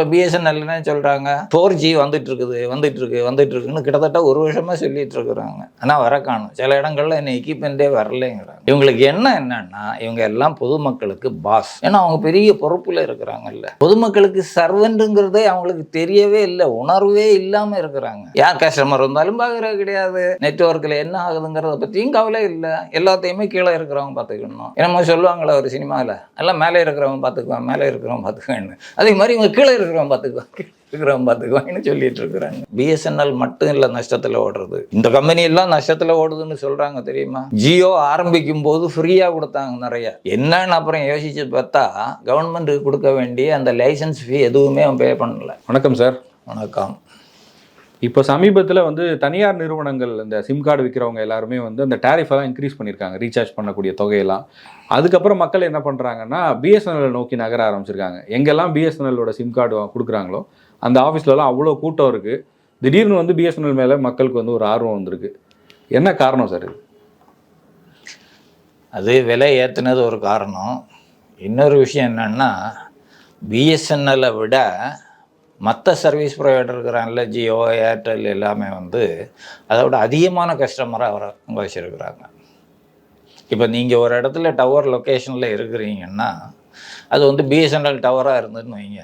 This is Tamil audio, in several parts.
இப்போ பிஎஸ்என்எல் என்ன சொல்கிறாங்க ஃபோர் ஜி வந்துட்டு இருக்குது வந்துட்டு இருக்கு வந்துட்டு இருக்குன்னு கிட்டத்தட்ட ஒரு வருஷமாக சொல்லிட்டு இருக்கிறாங்க. ஆனால் வர காணும். சில இடங்கள்ல என்ன எக்யூப்மெண்ட்டே வரலைங்கிறாங்க. இவங்களுக்கு என்ன என்னன்னா இவங்க எல்லாம் பொதுமக்களுக்கு பாஸ் ஏன்னா அவங்க பெரிய பொறுப்பில் இருக்கிறாங்கல்ல. பொதுமக்களுக்கு சர்வெண்ட்டுங்கிறதே அவங்களுக்கு தெரியவே இல்லை உணர்வே இல்லாமல் இருக்கிறாங்க. யார் கஸ்டமர் வந்தாலும் பார்க்குறது கிடையாது. நெட்ஒர்க்கில் என்ன ஆகுதுங்கிறத பற்றியும் கவலை இல்லை. எல்லாத்தையுமே கீழே இருக்கிறவங்க பார்த்துக்கணும். என்னமோ சொல்லுவாங்களே ஒரு சினிமாவில் எல்லாம் மேலே இருக்கிறவங்க பார்த்துக்குவான் மேலே இருக்கிறவங்க பார்த்துக்குவேன்னு. அதே மாதிரி இவங்க கீழே இருக்கிறவங்க பார்த்துக்குவான் கீழே இருக்கிறவங்க பார்த்துக்குவாங்கன்னு சொல்லிட்டு இருக்கிறாங்க. பிஎஸ்என்எல் மட்டும் இல்லை நஷ்டத்தில் ஓடுறது. இந்த கம்பெனி எல்லாம் நஷ்டத்தில் ஓடுதுன்னு சொல்கிறாங்க தெரியுமா? ஜியோ ஆரம்பிக்கும் போது ஃப்ரீயாக கொடுத்தாங்க நிறைய. என்னன்னு அப்புறம் யோசிச்சு பார்த்தா கவர்மெண்ட்டுக்கு கொடுக்க வேண்டிய அந்த லைசன்ஸ் ஃபீ எதுவுமே அவன் பே பண்ணல. வணக்கம் சார் வணக்கம். இப்போ சமீபத்தில் வந்து தனியார் நிறுவனங்கள் இந்த சிம் கார்டு விற்கிறவங்க எல்லாருமே வந்து அந்த டேரிஃபெல்லாம் இன்க்ரீஸ் பண்ணியிருக்காங்க ரீசார்ஜ் பண்ணக்கூடிய தொகையெல்லாம். அதுக்கப்புறம் மக்கள் என்ன பண்ணுறாங்கன்னா பிஎஸ்என்எல் நோக்கி நகர ஆரம்பிச்சிருக்காங்க. எங்கெல்லாம் பிஎஸ்என்எல்லோட சிம் கார்டு கொடுக்குறாங்களோ அந்த ஆஃபீஸ்லலாம் அவ்வளோ கூட்டம் இருக்குது திடீர்னு வந்து பிஎஸ்என்எல் மேலே மக்களுக்கு வந்து ஒரு ஆர்வம் வந்திருக்கு. என்ன காரணம் சார் இது? அது விலை ஏற்றுனது ஒரு காரணம். இன்னொரு விஷயம் என்னென்னா பிஎஸ்என்எல்லை விட மற்ற சர்வீஸ் ப்ரொவைடர் இருக்கிறாங்கல்ல ஜியோ ஏர்டெல் எல்லாமே வந்து அதை விட அதிகமான கஸ்டமராக வர வச்சுருக்குறாங்க. இப்போ நீங்கள் ஒரு இடத்துல டவர் லொக்கேஷனில் இருக்கிறீங்கன்னா அது வந்து பிஎஸ்என்எல் டவராக இருந்ததுன்னு வைங்க.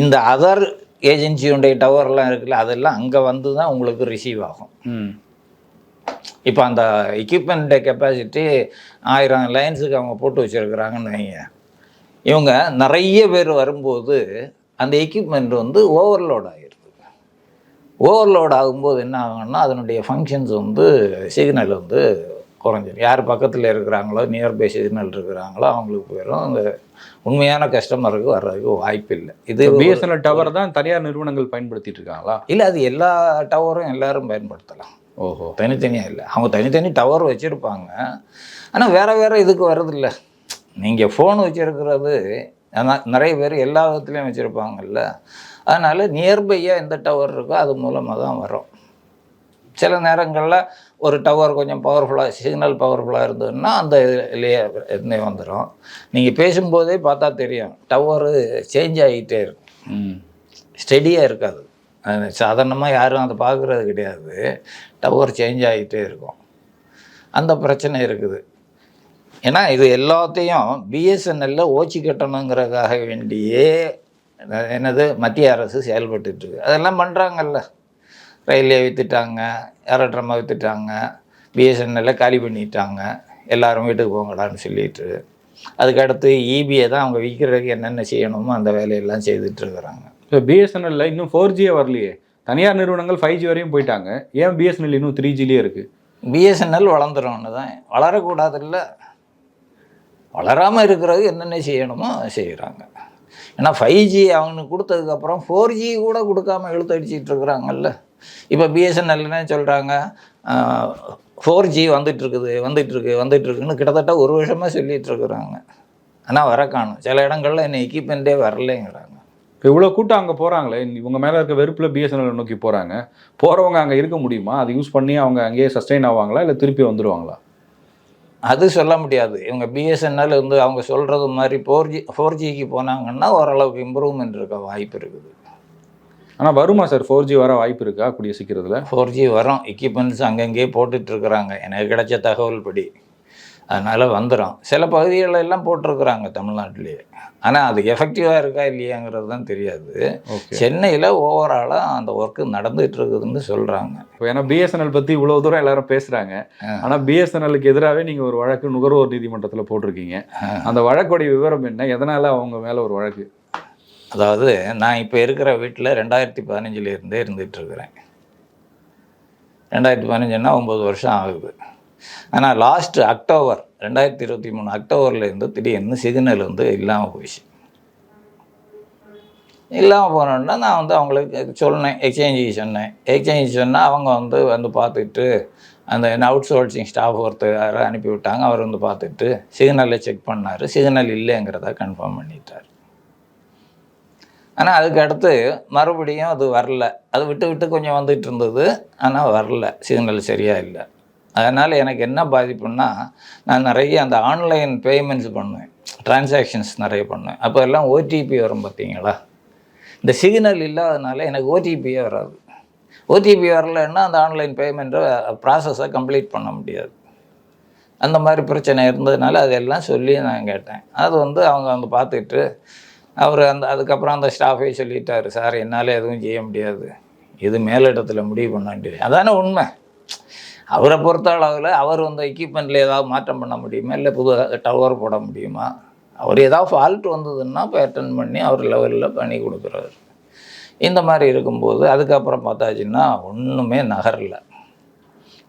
இந்த அதர் ஏஜென்சியுடைய டவர்லாம் இருக்குல்ல அதெல்லாம் அங்கே வந்து தான் உங்களுக்கு ரிசீவ் ஆகும். இப்போ அந்த எக்யூப்மெண்ட் கெப்பாசிட்டி ஆயிரம் லைன்ஸுக்கு அவங்க போட்டு வச்சுருக்குறாங்கன்னு வைங்க. இவங்க நிறைய பேர் வரும்போது அந்த எக்யூப்மெண்ட் வந்து ஓவர்லோட் ஆகிடுது ஓவர்லோட் ஆகும்போது என்ன ஆகும்னா அதனுடைய ஃபங்க்ஷன்ஸ் வந்து சிக்னல் வந்து குறைஞ்சிடும் யார் பக்கத்தில் இருக்கிறாங்களோ நியர்பை சிக்னல் இருக்கிறாங்களோ அவங்களுக்கு போயிடும். அந்த உண்மையான கஸ்டமருக்கு வர்றதுக்கு வாய்ப்பு இல்லை. இது பிஎஸ்என்எல் டவர் தான் தனியார் நிறுவனங்கள் பயன்படுத்திட்டு இருக்காங்களா? இல்லை அது எல்லா டவரும் எல்லாரும் பயன்படுத்தலாம். ஓஹோ. தனித்தனியாக இல்லை. அவங்க தனித்தனி டவர் வச்சுருப்பாங்க. ஆனால் வேறு வேறு இதுக்கு வர்றதில்ல. நீங்கள் ஃபோன் வச்சுருக்கிறது நிறைய பேர் எல்லா விதத்துலேயும் வச்சுருப்பாங்கல்ல. அதனால் நியர்பையாக எந்த டவர் இருக்கோ அது மூலமாக தான் வரும். சில நேரங்களில் ஒரு டவர் கொஞ்சம் பவர்ஃபுல்லாக சிக்னல் பவர்ஃபுல்லாக இருந்ததுன்னா அந்த இதுலேயே இருந்தே வந்துடும் நீங்கள் பேசும்போதே பார்த்தா தெரியும். டவரு சேஞ்ச் ஆகிட்டே இருக்கும். ஸ்டெடியாக இருக்காது. அது சாதாரணமாக யாரும் அதை பார்க்குறது கிடையாது. டவர் சேஞ்ச் ஆகிட்டே இருக்கும். அந்த பிரச்சனை இருக்குது. ஏன்னா இது எல்லாத்தையும் பிஎஸ்என்எல்ல ஓச்சி கட்டணுங்கிறதுக்காக வேண்டியே என்னது மத்திய அரசு செயல்பட்டுட்டு இருக்கு அதெல்லாம் பண்ணுறாங்கல்ல ரயில்வே விற்றுட்டாங்க ஏரோட்ரமா விற்றுட்டாங்க பிஎஸ்என்எல்ல காலி பண்ணிட்டாங்க எல்லாரும் வீட்டுக்கு போங்கடான்னு சொல்லிட்டு. அதுக்கு அடுத்து இபியை தான் அவங்க விற்கிறதுக்கு என்னென்ன செய்யணுமோ அந்த வேலையெல்லாம் செய்துட்டு இருக்கிறாங்க இப்போ பிஎஸ்என்எல்ல இன்னும் ஃபோர் ஜியே வரலையே. தனியார் நிறுவனங்கள் ஃபைவ் ஜி வரையும் போயிட்டாங்க. ஏன் பிஎஸ்என்எல் இன்னும் த்ரீ ஜிலேயே இருக்கு? பிஎஸ்என்எல் வளர்ந்துரும்னு தான். வளரக்கூடாதுல்ல. வளராமல் இருக்கிறது என்னென்ன செய்யணுமோ செய்கிறாங்க. ஏன்னா ஃபைவ் ஜி அவனுக்கு கொடுத்ததுக்கப்புறம் ஃபோர் ஜி கூட கொடுக்காம இழுத்து அடிச்சிட்டு இருக்கிறாங்கல்ல. இப்போ பிஎஸ்என்எல்னே என்ன சொல்கிறாங்க ஃபோர் ஜி வந்துட்டுருக்குது வந்துட்டுருக்கு வந்துட்டுருக்குன்னு கிட்டத்தட்ட ஒரு வருஷமாக சொல்லிட்டு இருக்கிறாங்க. ஆனால் வர காணும். சில இடங்களில் என்ன எக்யூப்மெண்ட்டே வரலைங்கிறாங்க. இப்போ இவ்வளோ கூட்டம் அங்கே போகிறாங்களே இவங்க மேலே இருக்க வெறுப்பில் பிஎஸ்என்எல் நோக்கி போகிறாங்க போகிறவங்க அங்கே இருக்க முடியுமா? அதை யூஸ் பண்ணி அவங்க அங்கேயே சஸ்டெயின் ஆவாங்களா? இல்லை திருப்பி வந்துடுவாங்களா அது சொல்ல முடியாது. இவங்க பிஎஸ்என்எல் வந்து அவங்க சொல்கிறது மாதிரி ஃபோர் ஜி ஃபோர் ஜிக்கு போனாங்கன்னா ஓரளவுக்கு இம்ப்ரூவ்மெண்ட் இருக்க வாய்ப்பு இருக்குது. ஆனால் வருமா சார் ஃபோர் ஜி வர வாய்ப்பு இருக்கா? கூடிய சீக்கிரத்தில்? ஃபோர் ஜி வரும். எக்யூப்மெண்ட்ஸ் அங்கங்கேயே போட்டுட்ருக்குறாங்க எனக்கு கிடைச்ச தகவல் படி அதனால் வந்துடும் சில பகுதிகளில் எல்லாம் போட்டிருக்கிறாங்க தமிழ்நாட்டிலேயே. ஆனால் அது எஃபெக்டிவாக இருக்கா இல்லையாங்கிறது தான் தெரியாது. சென்னையில் ஓவராலாக அந்த ஒர்க்கு நடந்துட்டு இருக்குதுன்னு சொல்கிறாங்க இப்போ ஏன்னா பிஎஸ்என்எல் பற்றி இவ்வளோ தூரம் எல்லாரும் பேசுகிறாங்க. ஆனால் பிஎஸ்என்எலுக்கு எதிராகவே நீங்கள் ஒரு வழக்கு நுகர்வோர் நீதிமன்றத்தில் போட்டிருக்கீங்க. அந்த வழக்குடைய விவரம் என்ன? எதனால் அவங்க மேலே ஒரு வழக்கு? அதாவது நான் இப்போ இருக்கிற வீட்டில் ரெண்டாயிரத்தி பதினஞ்சுலேருந்தே இருந்துகிட்ருக்கிறேன் ரெண்டாயிரத்தி பதினஞ்சுன்னா ஒம்பது வருஷம் ஆகுது. ஆனால் லாஸ்ட்டு அக்டோபர் ரெண்டாயிரத்தி இருபத்தி மூணு அக்டோபர்லேருந்து திடீர்னு சிக்னல் வந்து இல்லாமல் போயிடுச்சு. இல்லாமல் போனோன்னா நான் வந்து அவங்களுக்கு சொன்னேன் எக்ஸ்சேஞ்சுக்கு சொன்னேன். எக்ஸ்சேஞ்ச் சொன்னால் அவங்க வந்து வந்து பார்த்துட்டு அந்த அவுட் சோர்சிங் ஸ்டாஃப் ஒருத்தர் அனுப்பி விட்டாங்க அவர் வந்து பார்த்துட்டு சிக்னலை செக் பண்ணார். சிக்னல் இல்லைங்கிறத கன்ஃபார்ம் பண்ணிட்டார். ஆனால் அதுக்கு அடுத்து மறுபடியும் அது வரல. அது விட்டு விட்டு கொஞ்சம் வந்துட்டு இருந்தது ஆனால் வரல. சிக்னல் சரியாக இல்லை. அதனால் எனக்கு என்ன பாதிப்புன்னா நான் நிறைய அந்த ஆன்லைன் பேமெண்ட்ஸ் பண்ணுவேன். டிரான்சாக்ஷன்ஸ் நிறைய பண்ணுவேன். அப்போ எல்லாம் ஓடிபி வரும் பார்த்தீங்களா? இந்த சிக்னல் இல்லாதனால எனக்கு ஓடிபியே வராது. ஓடிபி வரலைன்னா அந்த ஆன்லைன் பேமெண்ட்டை ப்ராசஸை கம்ப்ளீட் பண்ண முடியாது. அந்த மாதிரி பிரச்சனை இருந்ததுனால அதெல்லாம் சொல்லி நான் கேட்டேன். அது வந்து அவங்க வந்து பார்த்துட்டு அவர் அந்த அதுக்கப்புறம் அந்த ஸ்டாஃபே சொல்லிட்டாரு சார் என்னால் எதுவும் செய்ய முடியாது. இது மேலிடத்தில் முடிவு பண்ண வேண்டியது. அதானே உண்மை. அவரை பொறுத்த அளவில் அவர் வந்து எக்யூப்மெண்ட்டில் ஏதாவது மாற்றம் பண்ண முடியுமா? இல்லை புது டவர் போட முடியுமா? அவர் ஏதாவது ஃபால்ட் வந்ததுன்னா இப்போ அட்டன் பண்ணி அவர் லெவலில் பண்ணி கொடுக்குறாரு. இந்த மாதிரி இருக்கும்போது அதுக்கப்புறம் பார்த்தாச்சுன்னா ஒன்றுமே நகரல.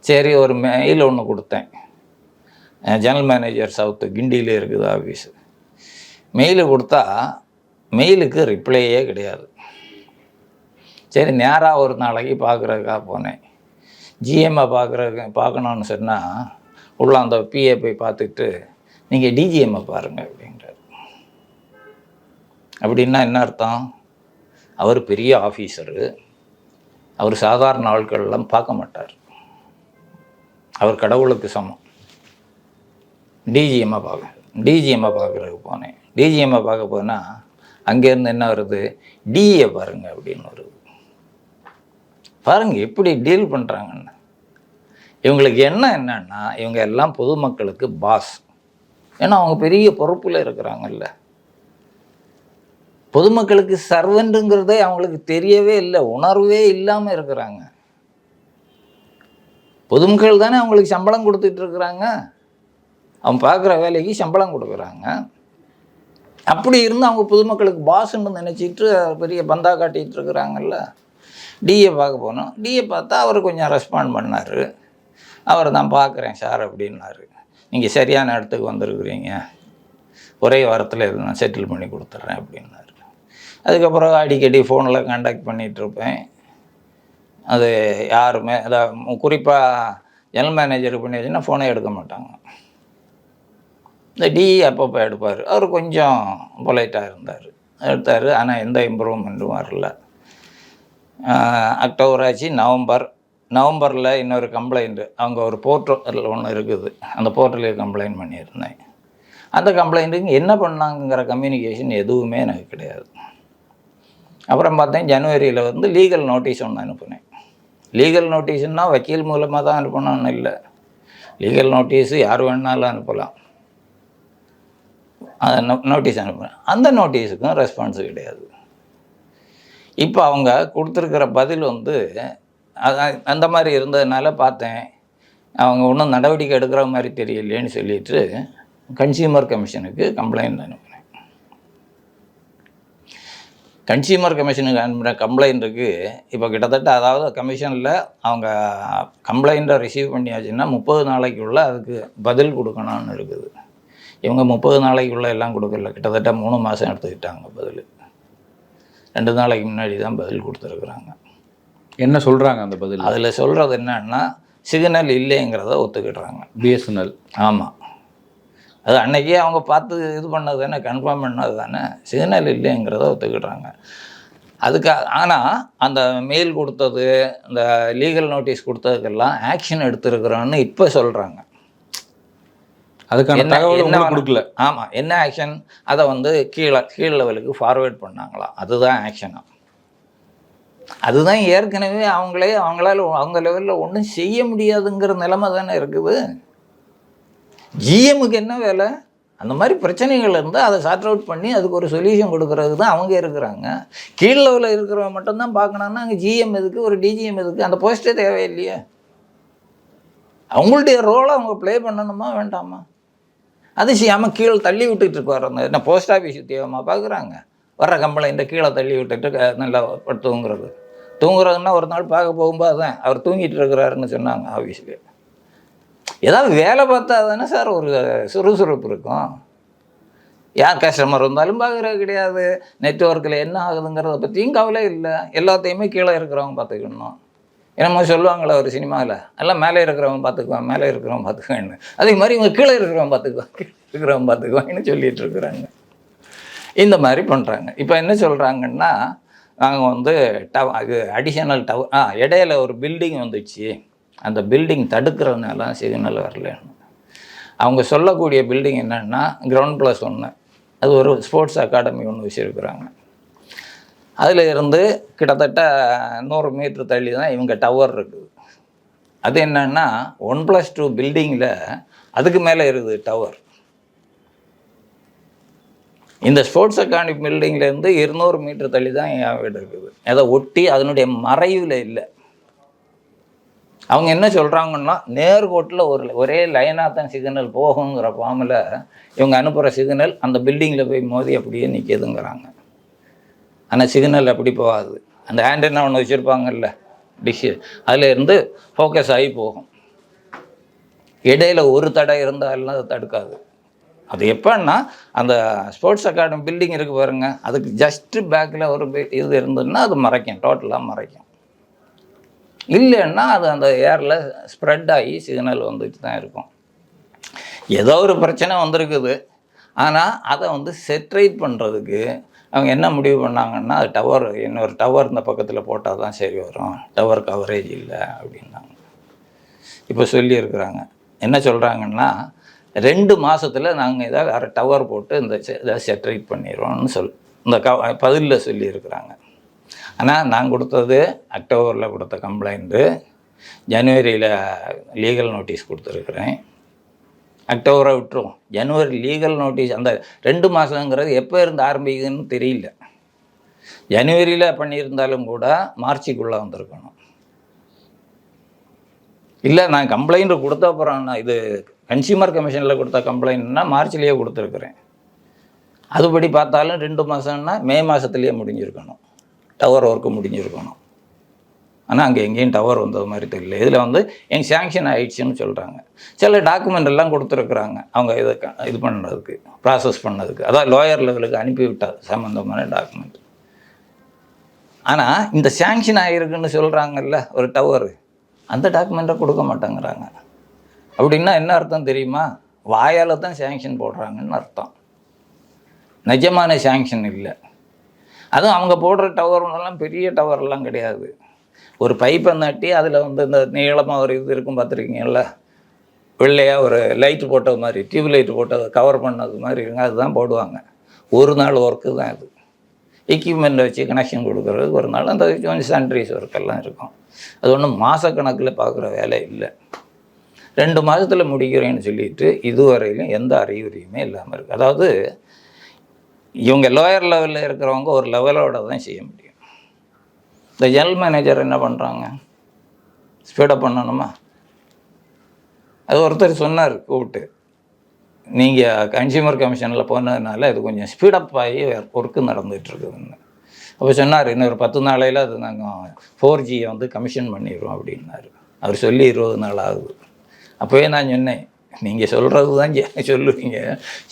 சரி ஒரு மெயில் ஒன்று கொடுத்தேன். ஜெனரல் மேனேஜர் சவுத்து கிண்டியில் இருக்குது ஆஃபீஸு மெயில் கொடுத்தா மெயிலுக்கு ரிப்ளையே கிடையாது. சரி நேராக ஒரு நாளைக்கு பார்க்குறதுக்காக போனேன். ஜிஎம்ஐ பார்க்குறதுக்கு பார்க்கணுன்னு சொன்னால் உள்ள அந்த பிஏ போய் பார்த்துட்டு நீங்கள் டிஜிஎம்ஐ பாருங்கள் அப்படின்றார். அப்படின்னா என்ன அர்த்தம்? அவர் பெரிய ஆஃபீஸரு அவர் சாதாரண ஆட்கள்லாம் பார்க்க மாட்டார். அவர் கடவுளுக்கு சமம். டிஜிஎம்ஐ பார்க்க டிஜிஎம்ஐ பார்க்குறதுக்கு போனேன். டிஜிஎம்ஐ பார்க்க போனால் அங்கேருந்து என்ன வருது? டிஏ பாருங்க அப்படின்னு வருது பாருங்கள் எப்படி டீல் பண்ணுறாங்கன்னு இவங்களுக்கு என்ன என்னன்னா இவங்க எல்லாம் பொதுமக்களுக்கு பாஸ் ஏன்னா அவங்க பெரிய பொறுப்பில் இருக்கிறாங்கல்ல. பொதுமக்களுக்கு சர்வெண்ட்டுங்கிறதே அவங்களுக்கு தெரியவே இல்லை உணர்வே இல்லாமல் இருக்கிறாங்க. பொதுமக்கள் தானே அவங்களுக்கு சம்பளம் கொடுத்துட்டு இருக்கிறாங்க. அவன் பார்க்குற வேலைக்கு சம்பளம் கொடுக்குறாங்க. அப்படி இருந்து அவங்க பொதுமக்களுக்கு பாஸ்ன்னு நினச்சிட்டு பெரிய பந்தா காட்டிகிட்டு இருக்கிறாங்கல்ல. டிஏ பார்க்க போனோம். டிஏ பார்த்தா அவர் கொஞ்சம் ரெஸ்பாண்ட் பண்ணார். அவர் தான் பார்க்குறேன் சார் அப்படின்னாரு. நீங்கள் சரியான இடத்துக்கு வந்திருக்கிறீங்க. ஒரே வாரத்தில் இது நான் செட்டில் பண்ணி கொடுத்துட்றேன் அப்படின்னாரு. அதுக்கப்புறம் அடிக்கடி ஃபோனில் காண்டாக்ட் பண்ணிகிட்ருப்பேன் அது யாருமே அதான் குறிப்பாக ஜெனரல் மேனேஜர் பண்ணியாச்சுன்னா ஃபோனே எடுக்க மாட்டாங்க. இந்த டி அப்பப்போ எடுப்பார். அவர் கொஞ்சம் பொலைட்டாக இருந்தார். எடுத்தார். ஆனால் எந்த இம்ப்ரூவ்மெண்ட்டும் வரல. அக்டோபர் ஆச்சு நவம்பர். நவம்பரில் இன்னொரு கம்ப்ளைண்ட்டு அவங்க ஒரு போர்ட்டல் ஒன்று இருக்குது. அந்த போர்ட்டலில் கம்ப்ளைண்ட் பண்ணியிருந்தேன். அந்த கம்ப்ளைண்ட்டுக்கு என்ன பண்ணாங்கங்கிற கம்யூனிகேஷன் எதுவுமே எனக்கு கிடையாது. அப்புறம் பார்த்தேன் ஜனவரியில் வந்து லீகல் நோட்டீஸ் ஒன்று அனுப்புனேன். லீகல் நோட்டீஸ்னால் வக்கீல் மூலமாக தான் அனுப்பணும்னு இல்லை. லீகல் நோட்டீஸு யார் வேணாலும் அனுப்பலாம். அந்த நோட்டீஸ் அனுப்புனேன். அந்த நோட்டீஸுக்கும் ரெஸ்பான்ஸ் கிடையாது. இப்போ அவங்க கொடுத்துருக்கிற பதில் வந்து அந்த மாதிரி இருந்ததுனால பார்த்தேன். அவங்க ஒன்றும் நடவடிக்கை எடுக்கிற மாதிரி தெரியலையேன்னு சொல்லிட்டு கன்சியூமர் கமிஷனுக்கு கம்ப்ளைண்ட் அனுப்புகிறேன் கன்சியூமர் கமிஷனுக்கு அனுப்புகிற கம்ப்ளைண்ட்டுக்கு இப்போ கிட்டத்தட்ட அதாவது கமிஷனில் அவங்க கம்ப்ளைண்ட்டை ரிசீவ் பண்ணியாச்சுன்னா முப்பது நாளைக்குள்ளே அதுக்கு பதில் கொடுக்கணும்னு இருக்குது. இவங்க முப்பது நாளைக்குள்ளே எல்லாம் கொடுக்கல. கிட்டத்தட்ட மூணு மாதம் எடுத்துக்கிட்டாங்க பதில். ரெண்டு நாளைக்கு முன்னாடி தான் பதில் கொடுத்துருக்குறாங்க. என்ன சொல்றாங்க அந்த பதில்? அதில் சொல்கிறது என்னன்னா சிக்னல் இல்லைங்கிறத ஒத்துக்கிடுறாங்க. பிஎஸ்என்எல் ஆமாம் அது அன்னைக்கே அவங்க பார்த்து இது பண்ணது தானே கன்ஃபார்ம் பண்ணது தானே சிக்னல் இல்லைங்கிறத ஒத்துக்கிடுறாங்க. அதுக்கு ஆனால் அந்த மெயில் கொடுத்தது இந்த லீகல் நோட்டீஸ் கொடுத்ததுக்கெல்லாம் ஆக்ஷன் எடுத்திருக்கிறோன்னு இப்போ சொல்கிறாங்க அதுக்கான தகவல் என்ன? கொடுக்கல. ஆமாம் என்ன ஆக்ஷன் அதை வந்து கீழே கீழ் லெவலுக்கு ஃபார்வேர்ட் பண்ணாங்களாம் அதுதான் ஆக்ஷனா அதுதான் ஏற்கனவே அவங்களே அவங்களால அவங்க லெவலில் ஒன்றும் செய்ய முடியாதுங்கிற நிலைமை தானே இருக்குது. ஜிஎம்முக்கு என்ன வேலை? அந்த மாதிரி பிரச்சனைகள் இருந்தால் அதை சார்ட் அவுட் பண்ணி அதுக்கு ஒரு சொல்யூஷன் கொடுக்கறது தான் அவங்க இருக்கிறாங்க. கீழ் லெவலில் இருக்கிறவங்க மட்டும்தான் பார்க்கணுன்னா அங்கே ஜிஎம் எதுக்கு ஒரு டிஜிஎம் எதுக்கு? அந்த போஸ்ட்டே தேவையில்லையே. அவங்களுடைய ரோலை அவங்க ப்ளே பண்ணணுமா வேண்டாமா? அது செய்யாமல் கீழே தள்ளி விட்டுட்டு இருக்காரு அந்த என்ன போஸ்ட் ஆஃபீஸ் உத்தியோகமாக பார்க்குறாங்க வர்ற கம்ப்ளைண்ட்டை கீழே தள்ளி விட்டுட்டு நல்லா தூங்குறது. தூங்குறதுன்னா ஒரு நாள் பார்க்க போகும்போது தான் அவர் தூங்கிட்டு இருக்கிறாருன்னு சொன்னாங்க ஆஃபீஸில் ஏதாவது வேலை பார்த்தா தானே சார் ஒரு சுறுசுறுப்பு இருக்கும். யார் கஸ்டமர் இருந்தாலும் பார்க்குறது கிடையாது. நெட்ஒர்க்கில் என்ன ஆகுதுங்கிறத பற்றியும் கவலை இல்லை. எல்லாத்தையுமே கீழே இருக்கிறவங்க பார்த்துக்கணும். என்னமோ சொல்லுவாங்களே ஒரு சினிமாவில் எல்லாம் மேலே இருக்கிறவன் பார்த்துக்குவான் மேலே இருக்கிறவன் பார்த்துக்குவான்னு அதே மாதிரி இவங்க கீழே இருக்கிறவன் பார்த்துக்குவான் கீழே இருக்கிறவன் பார்த்துக்குவான்னு சொல்லிட்டு இருக்கிறாங்க. இந்த மாதிரி பண்ணுறாங்க இப்போ என்ன சொல்கிறாங்கன்னா நாங்கள் வந்து டவ் அது அடிஷனல் டவர் ஆ இடையில ஒரு பில்டிங் வந்துச்சு. அந்த பில்டிங் தடுக்கிறதுனால சிக்னல் வரலன்னு. அவங்க சொல்லக்கூடிய பில்டிங் என்னன்னா கிரவுண்ட் ப்ளஸ் ஒன்று அது ஒரு ஸ்போர்ட்ஸ் அகாடமி ஒன்று வச்சுருக்குறாங்க. அதில் இருந்து கிட்டத்தட்ட நூறு மீட்ரு தள்ளி தான் இவங்க டவர் இருக்குது அது என்னன்னா ஒன் ப்ளஸ் டூ பில்டிங்கில் அதுக்கு மேலே இருக்குது டவர் இந்த ஸ்போர்ட்ஸ் அகாடமி பில்டிங்லேருந்து இருநூறு மீட்டர் தள்ளி தான் என் வீடு இருக்குது. அதை ஒட்டி அதனுடைய மறைவில் இல்லை. அவங்க என்ன சொல்கிறாங்கன்னா நேர்கோட்டில் ஒரு ஒரே லைனாக தான் சிக்னல் போகுங்கிற ஃபார்மில் இவங்க அனுப்புகிற சிக்னல் அந்த பில்டிங்கில் போய் மோதி அப்படியே நிற்கிதுங்கிறாங்க ஆனால் சிக்னல் அப்படி போகாது. அந்த ஆண்டனா ஒன்று வச்சுருப்பாங்கல்ல? டிஷ்ஷு அதில் இருந்து ஃபோக்கஸ் ஆகி போகும். இடையில ஒரு தடை இருந்தாலும் அது தடுக்காது. அது எப்போன்னா அந்த ஸ்போர்ட்ஸ் அகாடமி பில்டிங் இருக்குது பாருங்க. அதுக்கு ஜஸ்ட்டு பேக்கில் ஒரு இது இருந்ததுன்னா அது மறைக்கும். டோட்டலாக மறைக்கும். இல்லைன்னா அது அந்த ஏரில் ஸ்ப்ரெட் ஆகி சிக்னல் வந்துட்டு தான் இருக்கும். ஏதோ ஒரு பிரச்சனை வந்திருக்குது. ஆனால் அதை வந்து செட்ரைட் பண்ணுறதுக்கு அவங்க என்ன முடிவு பண்ணாங்கன்னா அது டவர் இன்னொரு டவர் இந்த பக்கத்தில் போட்டால் தான் சரி வரும். டவர் கவரேஜ் இல்லை அப்படின்னாங்க. இப்போ சொல்லியிருக்கிறாங்க. என்ன சொல்கிறாங்கன்னா ரெண்டு மாதத்தில் நாங்கள் ஏதாவது வேறு டவர் போட்டு இந்த செ- இதை செட்ரைட் பண்ணிடுவோம்னு சொல் இந்த க பதிலில் சொல்லியிருக்கிறாங்க. ஆனால் நான் கொடுத்தது அக்டோபரில் கொடுத்த கம்ப்ளைண்ட்டு ஜனவரியில் லீகல் நோட்டீஸ் கொடுத்துருக்குறேன். அக்டோபரை விட்டுரும் ஜனவரி லீகல் நோட்டீஸ் அந்த ரெண்டு மாதங்கிறது எப்போ இருந்து ஆரம்பிக்குதுன்னு தெரியல. ஜனவரியில் பண்ணியிருந்தாலும் கூட மார்ச்சுக்குள்ளே வந்திருக்கணும். இல்லை நான் கம்ப்ளைண்ட் கொடுத்த அப்புறம் நான் இது கன்சியூமர் கமிஷனில் கொடுத்த கம்ப்ளைண்ட்னா மார்ச்லேயே கொடுத்துருக்குறேன். அதுபடி பார்த்தாலும் ரெண்டு மாதம்னா மே மாதத்துலேயே முடிஞ்சிருக்கணும். Tower work முடிஞ்சிருக்கணும். ஆனால் அங்கே எங்கேயும் டவர் வந்தது மாதிரி தெரியல. இதில் வந்து எங்கள் சேங்ஷன் ஆயிடுச்சுன்னு சொல்கிறாங்க சில டாக்குமெண்ட் எல்லாம் கொடுத்துருக்குறாங்க. அவங்க இதை க- இது பண்ணுறதுக்கு ப்ராசஸ் பண்ணதுக்கு. அதான் லோயர் லெவலுக்கு அனுப்பிவிட்டார் சம்மந்தமான டாக்குமெண்ட் ஆனால் இந்த சேங்ஷன் ஆகிருக்குன்னு சொல்கிறாங்கல்ல ஒரு டவர் அந்த டாக்குமெண்ட்டை கொடுக்க மாட்டேங்கிறாங்க. அப்படின்னா என்ன அர்த்தம் தெரியுமா? வாயால் தான் சேங்ஷன் போடுறாங்கன்னு அர்த்தம். நிஜமான சேங்ஷன் இல்லை. அதுவும் அவங்க போடுற டவர்லாம் பெரிய டவர்லாம் கிடையாது. ஒரு பைப்பை நட்டி அதில் வந்து இந்த நீளமாக ஒரு இது இருக்கும் பார்த்துருக்கீங்கல்ல? வெள்ளையாக ஒரு லைட் போட்டது மாதிரி டியூப் லைட்டு போட்டது கவர் பண்ணது மாதிரி இருங்க அதுதான் போடுவாங்க. ஒரு நாள் ஒர்க்கு தான் அது. எக்யூப்மெண்ட் வச்சு கனெக்ஷன் கொடுக்குறதுக்கு ஒரு நாள் அந்த கொஞ்சம் சானிட்ரிஸ் ஒர்க்கெல்லாம் இருக்கும். அது ஒன்றும் மாதக்கணக்கில் பார்க்குற வேலை இல்லை. ரெண்டு மாதத்தில் முடிக்கிறேன்னு சொல்லிட்டு இதுவரையிலும் எந்த அறிகுறியுமே இல்லாமல் இருக்குது அதாவது இவங்க லோயர் லெவலில் இருக்கிறவங்க ஒரு லெவலோட தான் செய்ய முடியும். இந்த ஜெனரல் மேனேஜர் என்ன பண்ணுறாங்க ஸ்பீடப் பண்ணணுமா? அது ஒருத்தர் சொன்னார் கூப்பிட்டு. நீங்கள் கன்சியூமர் கமிஷனில் போனதுனால இது கொஞ்சம் ஸ்பீடப் ஆகி ஒர்க்கு நடந்துகிட்ருக்குதுன்னு அப்போ சொன்னார் இன்னொரு பத்து நாளையில் அது நாங்கள் ஃபோர் ஜியை வந்து கமிஷன் பண்ணிடுவோம் அப்படின்னாரு. அவர் சொல்லி இருபது நாள் ஆகுது. அப்போவே நான் சொன்னேன் நீங்கள் சொல்கிறது தான் சொல்லுவீங்க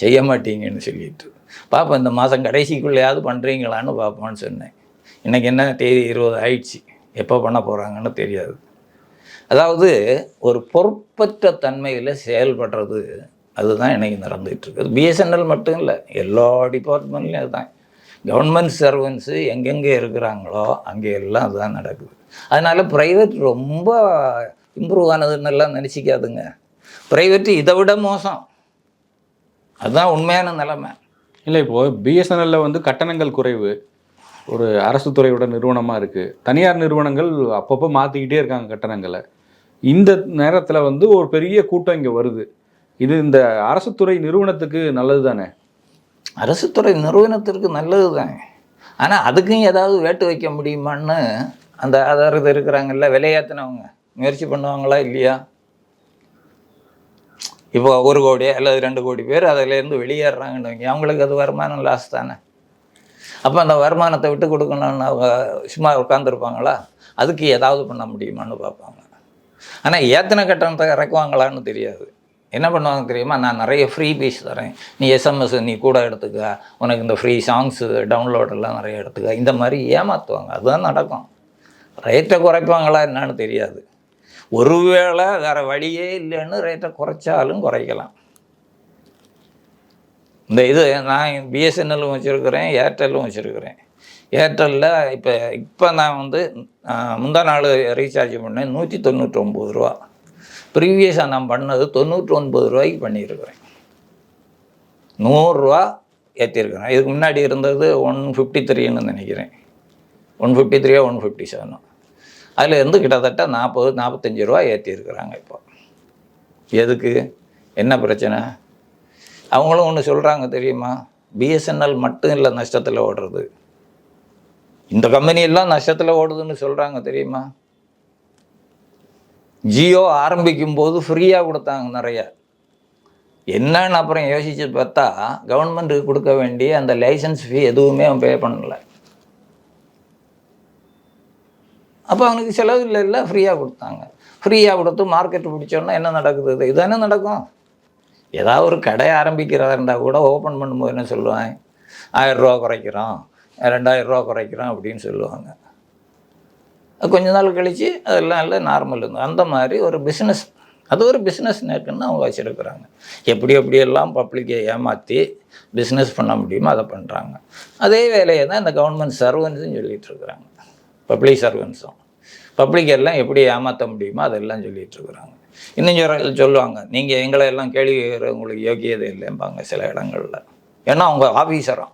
செய்ய மாட்டீங்கன்னு சொல்லிட்டு. பார்ப்போம் இந்த மாதம் கடைசிக்குள்ளேயாவது பண்ணுறீங்களான்னு பார்ப்போம்னு சொன்னேன். இன்றைக்கி என்ன தேதி இருபது ஆயிடுச்சு? எப்போ பண்ண போகிறாங்கன்னு தெரியாது. அதாவது ஒரு பொறுப்பற்ற தன்மையில் செயல்படுறது அதுதான் இன்னைக்கு நடந்துகிட்ருக்குது. பிஎஸ்என்எல் மட்டும் இல்லை எல்லா டிபார்ட்மெண்ட்லேயும் அதுதான். கவர்மெண்ட் சர்வன்ஸு எங்கெங்கே இருக்கிறாங்களோ அங்கே எல்லாம் அதுதான் நடக்குது. அதனால் ப்ரைவேட் ரொம்ப இம்ப்ரூவ் ஆனதுன்னெல்லாம் நினச்சிக்காதுங்க. ப்ரைவேட்டு இதை விட மோசம். அதுதான் உண்மையான நிலைமை. இல்லை இப்போது பிஎஸ்என்எல்லில் வந்து கட்டணங்கள் குறைவு. ஒரு அரசு துறையோட நிறுவனமாக இருக்குது தனியார் நிறுவனங்கள் அப்பப்போ மாற்றிக்கிட்டே இருக்காங்க கட்டணங்களை. இந்த நேரத்தில் வந்து ஒரு பெரிய கூட்டம் இங்கே வருது. இது இந்த அரசு துறை நிறுவனத்துக்கு நல்லது தானே? அரசு துறை நிறுவனத்திற்கு நல்லது தானே? ஆனால் அதுக்கும் ஏதாவது வேட்டு வைக்க முடியுமான்னு அந்த ஆதாரத்தை இருக்கிறாங்கல்ல விலையாத்தினவங்க. முயற்சி பண்ணுவாங்களா இல்லையா? இப்போ ஒரு கோடி அல்லது ரெண்டு கோடி பேர் அதிலேருந்து வெளியேறாங்கன்னு அவங்களுக்கு அது வருமானம் லாஸ் தானே? அப்போ அந்த வருமானத்தை விட்டு கொடுக்கணும்னு அவங்க சும்மா உட்காந்துருப்பாங்களா அதுக்கு ஏதாவது பண்ண முடியுமான்னு பார்ப்பாங்க. ஆனால் ஏத்தனை கட்டணத்தை இறக்குவாங்களான்னு தெரியாது. என்ன பண்ணுவாங்க தெரியுமா? நான் நிறைய ஃப்ரீ பீஸ் தரேன். நீ எஸ்எம்எஸ் நீ கூட எடுத்துக்க. உனக்கு இந்த ஃப்ரீ சாங்ஸு டவுன்லோடெல்லாம் நிறைய எடுத்துக்க. இந்த மாதிரி ஏமாற்றுவாங்க அதுதான் நடக்கும். ரேட்டை குறைப்பாங்களா என்னன்னு தெரியாது. ஒருவேளை வேறு வழியே இல்லைன்னு ரேட்டை குறைச்சாலும் குறைக்கலாம். இந்த இது நான் பிஎஸ்என்எல்லும் வச்சுருக்கிறேன் ஏர்டெல்லும் வச்சுருக்கிறேன். ஏர்டெல்லில் இப்போ இப்போ நான் வந்து முந்தா நாள் ரீசார்ஜ் பண்ணேன் நூற்றி தொண்ணூற்றி ரூபா. ப்ரீவியஸாக நான் பண்ணது தொண்ணூற்றி ஒன்பது ரூபாய்க்கு பண்ணியிருக்கிறேன். நூறுரூவா ஏற்றிருக்கிறேன் இதுக்கு முன்னாடி இருந்தது ஒன் ஃபிஃப்டி த்ரீன்னு நினைக்கிறேன். ஒன் ஃபிஃப்டி த்ரீயோ ஒன் ஃபிஃப்டி செவனோ. அதில் இருந்து கிட்டத்தட்ட நாற்பது நாற்பத்தஞ்சு ரூபா ஏற்றிருக்கிறாங்க இப்போ. எதுக்கு? என்ன பிரச்சனை? அவங்களும் ஒன்று சொல்கிறாங்க தெரியுமா? பிஎஸ்என்எல் மட்டும் இல்லை நஷ்டத்தில் ஓடுறது. இந்த கம்பெனியெல்லாம் நஷ்டத்தில் ஓடுதுன்னு சொல்கிறாங்க தெரியுமா? ஜியோ ஆரம்பிக்கும் போது ஃப்ரீயாக கொடுத்தாங்க நிறைய. என்னன்னு அப்புறம் யோசிச்சு பார்த்தா கவர்மெண்ட்டுக்கு கொடுக்க வேண்டிய அந்த லைசன்ஸ் ஃபீ எதுவுமே அவன் பே பண்ணல. அப்போ அவனுக்கு செலவு இல்லை இல்லை ஃப்ரீயாக கொடுத்தாங்க. ஃப்ரீயாக கொடுத்து மார்க்கெட் பிடிச்சோன்னா என்ன நடக்குது? இது நடக்கும். ஏதாவது ஒரு கடை ஆரம்பிக்கிறதா இருந்தால் கூட ஓப்பன் பண்ணும்போது என்ன சொல்லுவாங்க? ஆயிரரூவா குறைக்கிறோம். ரெண்டாயிரம் ரூபா குறைக்கிறோம் அப்படின்னு சொல்லுவாங்க. கொஞ்ச நாள் கழித்து அதெல்லாம் இல்லை நார்மல் இருந்தது அந்த மாதிரி ஒரு பிஸ்னஸ் அது ஒரு பிஸ்னஸ் நேக்குன்னு அவங்க வச்சுருக்குறாங்க. எப்படி எப்படியெல்லாம் பப்ளிக்கை ஏமாற்றி பிஸ்னஸ் பண்ண முடியுமோ அதை பண்ணுறாங்க அதே வேலையை தான் இந்த கவர்மெண்ட் சர்வன்ஸும் சொல்லிகிட்ருக்குறாங்க பப்ளிக் சர்வன்ஸும் பப்ளிக் எல்லாம் எப்படி ஏமாற்ற முடியுமோ அதெல்லாம் சொல்லிகிட்ருக்குறாங்க இன்னும் சொல்லுவாங்க நீங்கள் எங்களை எல்லாம் கேள்வி கேட்குற உங்களுக்கு யோக்கியதை இல்லைம்பாங்க சில இடங்களில். ஏன்னா அவங்க ஆஃபீஸராம்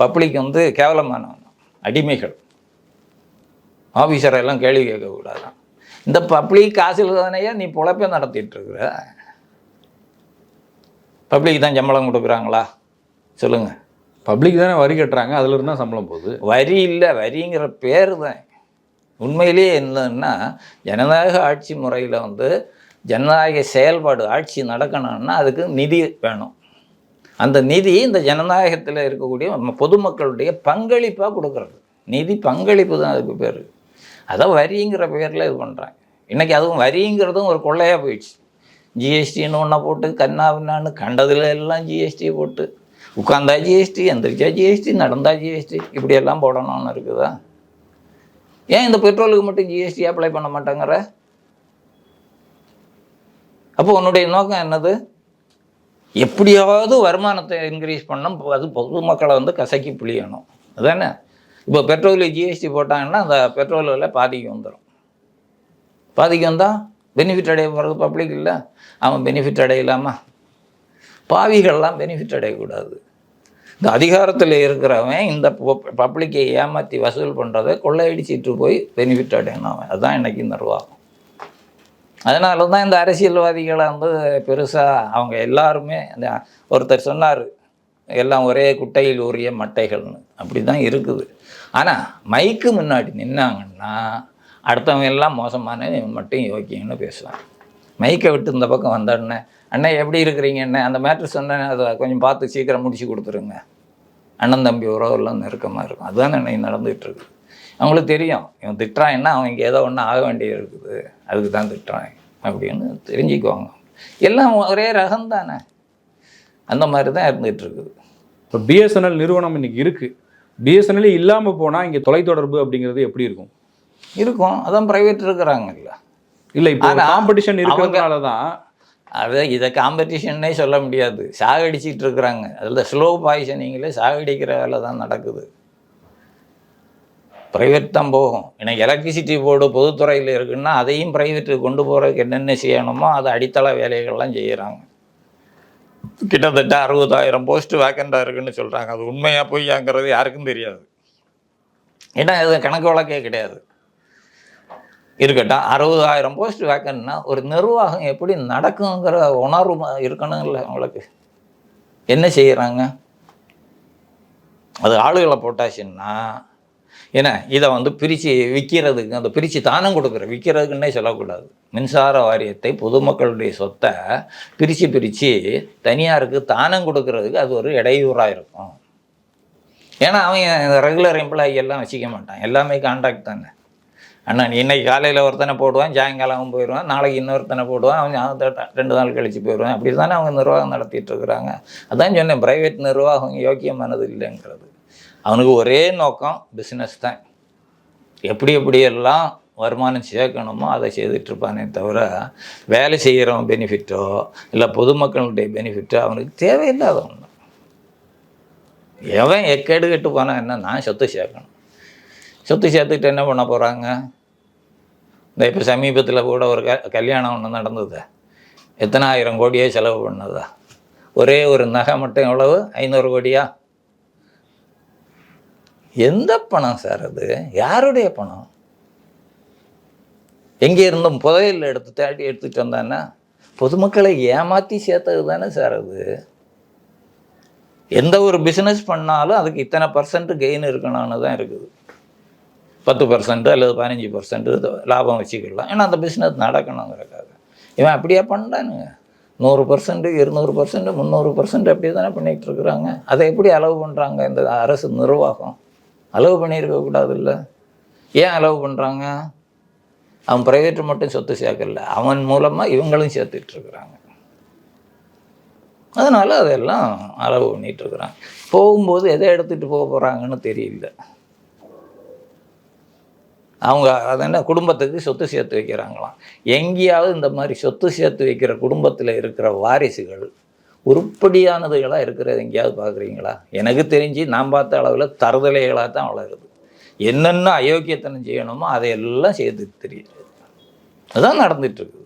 பப்ளிக் வந்து கேவலமானவங்க அடிமைகள். ஆஃபீஸரை எல்லாம் கேள்வி கேட்கக்கூடாதான் இந்த பப்ளிக் காசில் தானேயா நீ பொழப்பே நடத்திட்டு இருக்கிற பப்ளிக் தான் சம்பளம் கொடுக்குறாங்களா? சொல்லுங்க. பப்ளிக் தானே வரி கட்டுறாங்க அதுல இருந்தா சம்பளம் போகுது. வரி இல்லை வரிங்கிற பேர் தான். உண்மையிலேயே என்னன்னா ஜனநாயக ஆட்சி முறையில் வந்து ஜனநாயக செயல்பாடு ஆட்சி நடக்கணும்னா அதுக்கு நிதி வேணும். அந்த நிதி இந்த ஜனநாயகத்தில் இருக்கக்கூடிய பொதுமக்களுடைய பங்களிப்பாக கொடுக்குறது. நிதி பங்களிப்பு தான் அதுக்கு பேர். அதை வரிங்கிற பேரில் இது பண்ணுறாங்க இன்றைக்கி அதுவும் வரிங்கிறதும் ஒரு கொள்ளையாக போயிடுச்சு. ஜிஎஸ்டின்னு ஒன்றை போட்டு கண்ணா கண்டதில் எல்லாம் ஜிஎஸ்டி போட்டு உட்காந்தா ஜிஎஸ்டி எந்திரிச்சா ஜிஎஸ்டி நடந்தா ஜிஎஸ்டி இப்படியெல்லாம் போடணும்னு இருக்குதா? ஏன் இந்த பெட்ரோலுக்கு மட்டும் ஜிஎஸ்டி அப்ளை பண்ண மாட்டாங்கிற? அப்போ உன்னுடைய நோக்கம் என்னது? எப்படியாவது வருமானத்தை இன்க்ரீஸ் பண்ணணும். அது பொதுமக்களை வந்து கசக்கி புளியணும் அதானே? இப்போ பெட்ரோலில் ஜிஎஸ்டி போட்டாங்கன்னா அந்த பெட்ரோல் விலை பாதிக்கு வந்துடும் பாதிக்கு வந்தால் பெனிஃபிட் அடைய போகிறது பப்ளிக் இல்லை. அவன் பெனிஃபிட் அடையலாமா? பாவிகள்லாம் பெனிஃபிட் அடையக்கூடாது. இந்த அதிகாரத்தில் இருக்கிறவன் இந்த பப்ளிக்கை ஏமாற்றி வசூல் பண்ணுறதை கொள்ளையடிச்சிட்டு போய் பெனிஃபிட் அடையணும் அவன். அதுதான் இன்றைக்கி நிர்வாகம். அதனால தான் இந்த அரசியல்வாதிகளை வந்து பெருசாக அவங்க எல்லாருமே அந்த ஒருத்தர் சொன்னார் எல்லாம் ஒரே குட்டையில் உரிய மட்டைகள்னு. அப்படி தான் இருக்குது. ஆனால் மைக்கு முன்னாடி நின்னாங்கன்னா அடுத்தவங்க எல்லாம் மோசமான மட்டும் யோக்கியன்னு பேசுவாங்க. மைக்கை விட்டு இந்த பக்கம் வந்தோடனே அண்ணே எப்படி இருக்கிறீங்க? அண்ணே அந்த மேட்ரு சொன்னேன். அதை கொஞ்சம் பார்த்து சீக்கிரம் முடிச்சு கொடுத்துருங்க. அண்ணன் தம்பி உறவெல்லாம் நெருக்கமாக இருக்கும். அதுதான் இன்னைக்கு நடந்துகிட்டு இருக்குது அவங்களுக்கு தெரியும். இவன் திட்டுறான்னா அவன் இங்கே ஏதோ ஒன்று ஆக வேண்டியது இருக்குது. அதுக்கு தான் திட்டுறான் அப்படின்னு தெரிஞ்சுக்குவாங்க. எல்லாம் ஒரே ரகம் தானே. அந்த மாதிரி தான் இருந்துகிட்டு இருக்குது. இப்போ பிஎஸ்என்எல் நிறுவனம் இன்னைக்கு இருக்கு. பிஎஸ்என்எல் இல்லாம போனா இங்க தொலைத்தொடர்பு அப்படிங்கிறது எப்படி இருக்கும்? இருக்கும். அதான் ப்ரைவேட் இருக்கிறாங்கல்ல. இல்ல இப்போ காம்படிஷன் இருக்கிறதுனால தான் அது இதை காம்படிஷன்னே சொல்ல முடியாது. சாகடிச்சிட்டு இருக்கிறாங்க அதில் ஸ்லோ பாய்சனிங்கில் சாகடிக்கிற வேலை தான் நடக்குது. ப்ரைவேட் தான் போகும். ஏன்னா எலக்ட்ரிசிட்டி போர்டு பொதுத்துறையில் இருக்குன்னா அதையும் ப்ரைவேட்டுக்கு கொண்டு போகிறதுக்கு என்னென்ன செய்யணுமோ அதை அடித்தள வேலைகள்லாம் செய்கிறாங்க கிட்டத்தட்ட அறுபதாயிரம் போஸ்ட் வேக்கண்டாக இருக்குன்னு சொல்கிறாங்க அது உண்மையாக பொய்யாங்கிறது யாருக்கும் தெரியாது. ஏன்னா இது கணக்கு வழக்கே கிடையாது. இருக்கட்டும் அறுபதாயிரம் போஸ்ட் வேக்கன்னா ஒரு நிர்வாகம் எப்படி நடக்குங்கிற உணர்வு இருக்கணும்ல அவங்களுக்கு. என்ன செய்கிறாங்க அது ஆளுகளை போட்டாச்சுன்னா என்ன இதை வந்து பிரித்து விற்கிறதுக்கு அந்த பிரித்து தானம் கொடுக்குற விற்கிறதுக்குன்னே சொல்லக்கூடாது. மின்சார வாரியத்தை பொதுமக்களுடைய சொத்தை பிரித்து பிரித்து தனியாருக்கு தானம் கொடுக்கறதுக்கு அது ஒரு இடையூறாக இருக்கும். ஏன்னா அவன் ரெகுலர் எம்ப்ளாயி எல்லாம் வச்சுக்க மாட்டான். எல்லாமே கான்ட்ராக்ட் தானே. அண்ணா நீ இன்னைக்கு காலையில் ஒருத்தனை போடுவான் சாயங்காலம் அவன் போயிடுவான் நாளைக்கு இன்னொருத்தனை போடுவான் அவன் ரெண்டு நாள் கழித்து போயிடுவான். அப்படி தானே அவங்க நிர்வாகம் நடத்திட்டு இருக்கிறாங்க அதான் சொன்னேன் ப்ரைவேட் நிர்வாகம் யோக்கியமானது இல்லைங்கிறது. அவனுக்கு ஒரே நோக்கம் பிஸ்னஸ் தான். எப்படி எப்படியெல்லாம் வருமானம் சேர்க்கணுமோ அதை செய்துட்ருப்பானே தவிர வேலை செய்கிறவன் பெனிஃபிட்டோ இல்லை பொதுமக்களுடைய பெனிஃபிட்டோ அவனுக்கு தேவையில்லாத ஒன்று எவன் எக்கேடு கெட்டு போனால் என்ன நான் சொத்து சேர்க்கணும். சொத்து சேர்த்துக்கிட்டு என்ன பண்ண போகிறாங்க இந்த இப்போ சமீபத்தில் கூட ஒரு க கல்யாணம் ஒன்று நடந்தது. எத்தனை ஆயிரம் கோடியே செலவு பண்ணதா? ஒரே ஒரு நகை மட்டும் எவ்வளவு? ஐநூறு கோடியா? எந்த பணம் சார் அது? யாருடைய பணம்? எங்கே இருந்தும் புதையல் எடுத்து தேடி எடுத்துட்டு வந்தான்னா பொதுமக்களை ஏமாற்றி சேர்த்தது தானே சார் அது. எந்த ஒரு பிஸ்னஸ் பண்ணாலும் அதுக்கு இத்தனை பர்சன்ட் கெயின் இருக்கணும்னு தான் இருக்குது. பத்து பர்சன்ட் அல்லது பதினஞ்சு பர்சன்ட் லாபம் வச்சுக்கலாம். ஏன்னா அந்த பிஸ்னஸ் நடக்கணுங்கிறக்காக இவன் அப்படியே பண்ணுறானுங்க நூறு பர்சன்ட் இருநூறு பர்சன்ட் முந்நூறு பர்சன்ட் அப்படி தானே பண்ணிகிட்டு இருக்கிறாங்க. அதை எப்படி அளவு பண்ணுறாங்க இந்த அரசு நிர்வாகம்? அளவு பண்ணியிருக்கக்கூடாது இல்லை? ஏன் அளவு பண்ணுறாங்க அவன் ப்ரைவேட் மட்டும் சொத்து சேர்க்கல. அவன் மூலமாக இவங்களும் சேர்த்துட்ருக்குறாங்க அதனால் அதெல்லாம் அளவு பண்ணிகிட்ருக்குறாங்க போகும்போது எதை எடுத்துகிட்டு போக போகிறாங்கன்னு தெரியல. அவங்க அது என்ன குடும்பத்துக்கு சொத்து சேர்த்து வைக்கிறாங்களாம். எங்கேயாவது இந்த மாதிரி சொத்து சேர்த்து வைக்கிற குடும்பத்தில் இருக்கிற வாரிசுகள் உருப்படியானதுகளாக இருக்கிறது எங்கேயாவது பார்க்குறீங்களா எனக்கு தெரிஞ்சு நான் பார்த்த அளவில் தருதலைகளாக தான் வளருது. என்னென்ன அயோக்கியத்தனம் செய்யணுமோ அதையெல்லாம் செய்து தெரியுது. அதுதான் நடந்துட்டு இருக்குது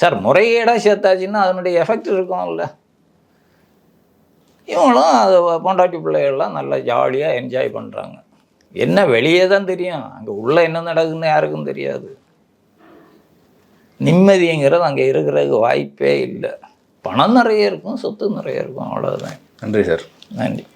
சார் முறைகேடாக சேர்த்தாச்சுன்னா அதனுடைய எஃபெக்ட் இருக்கும்ல. இவங்களும் அது பொண்டாட்டி பிள்ளைகள்லாம் நல்லா ஜாலியாக என்ஜாய் பண்ணுறாங்க என்ன வெளியே தான் தெரியும். அங்கே உள்ளே என்ன நடக்குதுன்னு யாருக்கும் தெரியாது. நிம்மதிங்கிறது அங்கே இருக்கிறதுக்கு வாய்ப்பே இல்லை. பணம் நிறைய இருக்கும் சொத்து நிறைய இருக்கும். அவ்வளோதான் நன்றி சார். நன்றி.